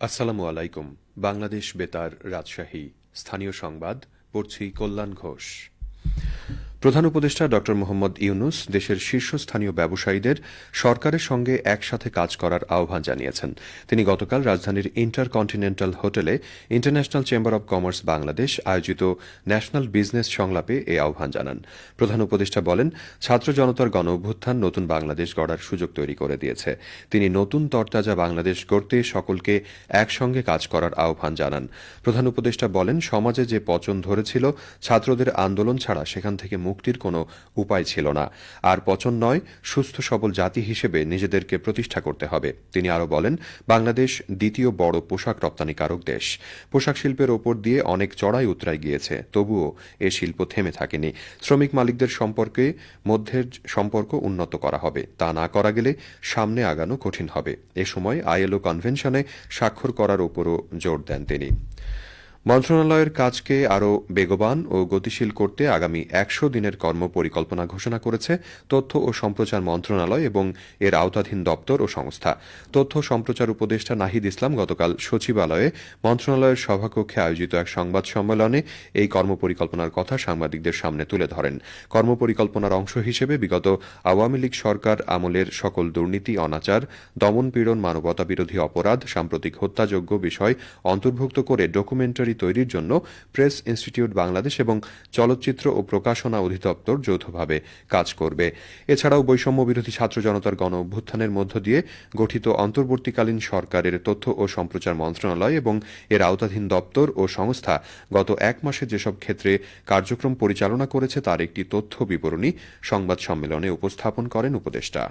আসসালামু আলাইকুম। বাংলাদেশ বেতার রাজশাহী। স্থানীয় সংবাদ পড়ছি কল্যাণ ঘোষ। প্রধান উপদেষ্টা ড. মোহাম্মদ ইউনুস দেশের শীর্ষস্থানীয় ব্যবসায়ীদের সরকারের সঙ্গে একসাথে কাজ করার আহ্বান জানিয়েছেন। তিনি গতকাল রাজধানীর ইন্টার কন্টিনেন্টাল হোটেলে international chamber of commerce Bangladesh আয়োজিত ন্যাশনাল বিজনেস সংলাপে এই আহ্বান জানান। প্রধান উপদেষ্টা বলেন, ছাত্র জনতার গণ অভ্যুত্থান নতুন বাংলাদেশ গড়ার সুযোগ তৈরি করে দিয়েছে। তিনি নতুন তরতাজা বাংলাদেশ গড়তে সকলকে একসঙ্গে কাজ করার আহ্বান জানান। প্রধান উপদেষ্টা বলেন, সমাজে যে পচন ধরেছিল, ছাত্রদের আন্দোলন ছাড়া সেখান থেকে মুক্তির কোনো উপায় ছিল না। আর পচন নয়, সুস্থ সবল জাতি হিসেবে নিজেদেরকে প্রতিষ্ঠা করতে হবে। তিনি আরও বলেন, বাংলাদেশ দ্বিতীয় বড় পোশাক রপ্তানিকারক দেশ। পোশাক শিল্পের ওপর দিয়ে অনেক চড়াই উতরাই গিয়েছে, তবুও এ শিল্প থেমে থাকেনি। শ্রমিক মালিকদের সম্পর্কে, মধ্যের সম্পর্ক উন্নত করা হবে। তা না করা গেলে সামনে আগানো কঠিন হবে। এ সময় আইএলও কনভেনশনে স্বাক্ষর করার ওপরও জোর দেন তিনি। মন্ত্রণালয়ের কাজকে আরও বেগবান ও গতিশীল করতে আগামী একশো দিনের কর্মপরিকল্পনা ঘোষণা করেছে তথ্য ও সম্প্রচার মন্ত্রণালয় এবং এর আওতাধীন দপ্তর ও সংস্থা। তথ্য সম্প্রচার উপদেষ্টা নাহিদ ইসলাম গতকাল সচিবালয়ে মন্ত্রণালয়ের সভাকক্ষে আয়োজিত এক সংবাদ সম্মেলনে এই কর্মপরিকল্পনার কথা সাংবাদিকদের সামনে তুলে ধরেন। কর্মপরিকল্পনার অংশ হিসেবে বিগত আওয়ামী লীগ সরকার আমলের সকল দুর্নীতি, অনাচার দমনপীড়ন মানবতা বিরোধী অপরাধ, সাম্প্রতিক হত্যাযোগ্য বিষয় অন্তর্ভুক্ত করে ডকুমেন্টারি তৈরির জন্য প্রেস ইনস্টিটিউট বাংলাদেশ এবং চলচ্চিত্র ও প্রকাশনা অধিদপ্তর যৌথভাবে কাজ করবে। এছাড়াও বৈষম্য বিরোধী ছাত্র জনতার গণ অভ্যুত্থানের মধ্য দিয়ে গঠিত অন্তর্বর্তীকালীন সরকারের তথ্য ও সম্প্রচার মন্ত্রণালয় এবং এর আওতাধীন দপ্তর ও সংস্থা গত এক মাসে যেসব ক্ষেত্রে কার্যক্রম পরিচালনা করেছে তার একটি তথ্য বিবরণী সংবাদ সম্মেলনে উপস্থাপন করেন উপদেষ্টা।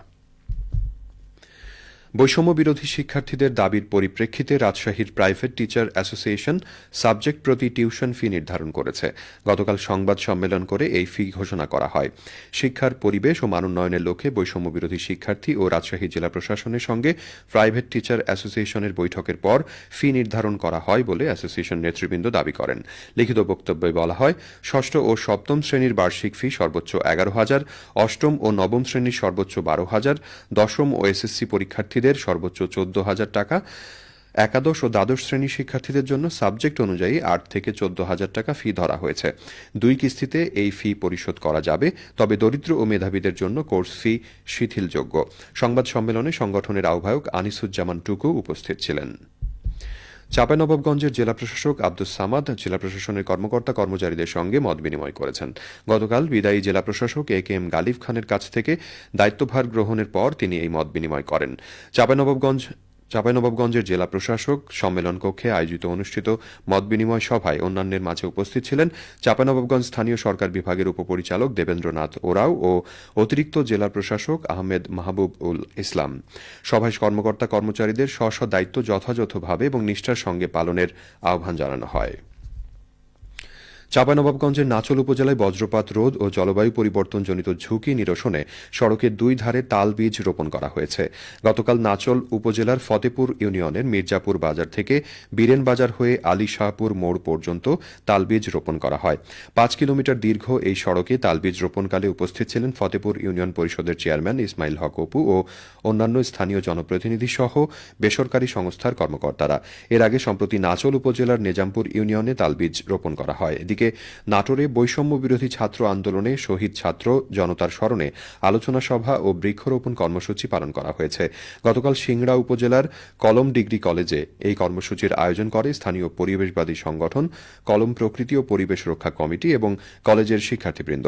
বৈষম্য বিরোধী শিক্ষার্থীদের দাবির পরিপ্রেক্ষিতে রাজশাহীর প্রাইভেট টিচার অ্যাসোসিয়েশন সাবজেক্ট প্রতি টিউশন ফি নির্ধারণ করেছে। গতকাল সংবাদ সম্মেলন করে এই ফি ঘোষণা করা হয়। শিক্ষার পরিবেশ ও মানোন্নয়নের লক্ষ্যে বৈষম্য বিরোধী শিক্ষার্থী ও রাজশাহী জেলা প্রশাসনের সঙ্গে প্রাইভেট টিচার অ্যাসোসিয়েশনের বৈঠকের পর ফি নির্ধারণ করা হয় বলে অ্যাসোসিয়েশন নেতৃবৃন্দ দাবি করেন। লিখিত বক্তব্যে বলা হয়, ষষ্ঠ ও সপ্তম শ্রেণির বার্ষিক ফি সর্বোচ্চ এগারো হাজার, অষ্টম ও নবম শ্রেণির সর্বোচ্চ বারো হাজার, দশম ও এসএসসি পরীক্ষার্থীদের শিক্ষার্থীদের সর্বোচ্চ চোদ্দ হাজার টাকা, একাদশ ও দ্বাদশ শ্রেণির শিক্ষার্থীদের জন্য সাবজেক্ট অনুযায়ী আট থেকে চোদ্দ হাজার টাকা ফি ধরা হয়েছে। দুই কিস্তিতে এই ফি পরিশোধ করা যাবে, তবে দরিদ্র ও মেধাবীদের জন্য কোর্স ফি শিথিলযোগ্য। সংবাদ সম্মেলনে সংগঠনের আহ্বায়ক আনিসুজ্জামান টুকু উপস্থিত ছিলেন। চাঁপাইনবাবগঞ্জের জেলা প্রশাসক আব্দুস সামাদ জেলা প্রশাসনের কর্মকর্তা কর্মচারীদের সঙ্গে মত বিনিময় করেছেন। গতকাল বিদায়ী জেলা প্রশাসক এ কে এম গালিব খানের কাছ থেকে দায়িত্বভার গ্রহণের পর তিনি এই মত বিনিময় করেন। চাঁপাইনবাবগঞ্জ চাঁপাইনবাবগঞ্জের জেলা প্রশাসক সম্মেলন কক্ষে আয়োজিত অনুষ্ঠিত মত বিনিময় সভায় অন্যান্যের মাঝে উপস্থিত ছিলেন চাঁপাইনবাবগঞ্জ স্থানীয় সরকার বিভাগের উপপরিচালক দেবেন্দ্রনাথ ওরাও ও অতিরিক্ত জেলা প্রশাসক আহমেদ মাহবুব উল ইসলাম। সভায় কর্মকর্তা কর্মচারীদের স্ব স্ব দায়িত্ব যথাযথভাবে এবং নিষ্ঠার সঙ্গে পালনের আহ্বান জানানো হয়। চাঁপাইনবাবগঞ্জের নাচল উপজেলায় বজ্রপাত রোধ ও জলবায়ু পরিবর্তনজনিত ঝুঁকি নিরসনে সড়কের দুই ধারে তাল বীজ রোপণ করা হয়েছে। গতকাল নাচল উপজেলার ফতেপুর ইউনিয়নের মির্জাপুর বাজার থেকে বীরেন বাজার হয়ে আলী শাহপুর মোড় পর্যন্ত তালবীজ রোপণ করা হয়। পাঁচ কিলোমিটার দীর্ঘ এই সড়কে তালবীজ রোপণকালে উপস্থিত ছিলেন ফতেপুর ইউনিয়ন পরিষদের চেয়ারম্যান ইসমাইল হক অপু ও অন্যান্য স্থানীয় জনপ্রতিনিধি সহ বেসরকারি সংস্থার কর্মকর্তারা। এর আগে সম্প্রতি নাচল উপজেলার নেজামপুর ইউনিয়নে তালবীজ রোপণ করা হয়। এদিকে নাটোরে বৈষম্য বিরোধী ছাত্র আন্দোলনে শহীদ ছাত্র জনতার স্মরণে আলোচনা সভা ও বৃক্ষরোপণ কর্মসূচি পালন করা হয়েছে। গতকাল সিংড়া উপজেলার কলম ডিগ্রি কলেজে এই কর্মসূচির আয়োজন করে স্থানীয় পরিবেশবাদী সংগঠন, কলম প্রকৃতি ও পরিবেশ রক্ষা কমিটি এবং কলেজের শিক্ষার্থীবৃন্দ।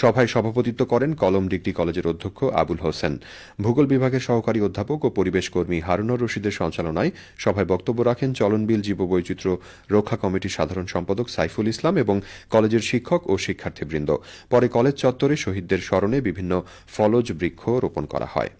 সভায় সভাপতিত্ব করেন কলম ডিগ্রি কলেজের অধ্যক্ষ আবুল হোসেন। ভূগোল বিভাগের সহকারী অধ্যাপক ও পরিবেশ কর্মী হারুনুর রশিদের সঞ্চালনায় সভায় বক্তব্য রাখেন চলনবিল জীববৈচিত্র্য রক্ষা কমিটির সাধারণ সম্পাদক সাইফুল ইসলাম এবং কলেজের শিক্ষক ও শিক্ষার্থীবৃন্দ। পরে কলেজ চত্বরে শহীদদের স্মরণে বিভিন্ন ফলজ বৃক্ষ রোপণ করা হয়।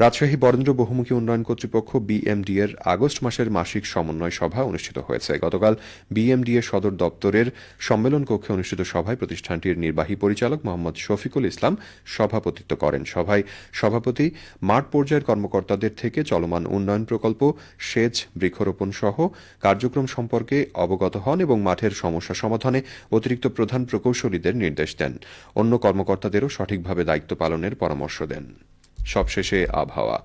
রাজশাহী বরেন্দ্র বহুমুখী উন্নয়ন কর্তৃপক্ষ বিএমডি এর আগস্ট মাসের মাসিক সমন্বয় সভা অনুষ্ঠিত হয়েছে। গতকাল বিএমডি এর সদর দপ্তরের সম্মেলন কক্ষে অনুষ্ঠিত সভায় প্রতিষ্ঠানটির নির্বাহী পরিচালক মোহাম্মদ শফিকুল ইসলাম সভাপতিত্ব করেন। সভায় সভাপতি মাঠ পর্যায়ের কর্মকর্তাদের থেকে চলমান উন্নয়ন প্রকল্প, সেচ, বৃক্ষরোপণ সহ কার্যক্রম সম্পর্কে অবগত হন এবং মাঠের সমস্যা সমাধানে অতিরিক্ত প্রধান প্রকৌশলীদের নির্দেশ দেন। অন্য কর্মকর্তাদেরও সঠিকভাবে দায়িত্ব পালনের পরামর্শ দেন। সবশেষে আবহাওয়া।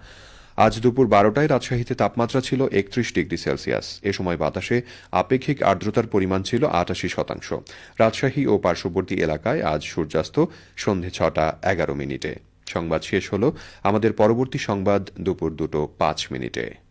আজ দুপুর বারোটায় রাজশাহীতে তাপমাত্রা ছিল একত্রিশ ডিগ্রি সেলসিয়াস। এ সময় বাতাসে আপেক্ষিক আর্দ্রতার পরিমাণ ছিল আটাশি শতাংশ। রাজশাহী ও পার্শ্ববর্তী এলাকায় আজ সূর্যাস্ত সন্ধে ছটা এগারো মিনিটে। সংবাদ শেষ হল। আমাদের পরবর্তী সংবাদ দুপুর দুটো পাঁচ মিনিটে।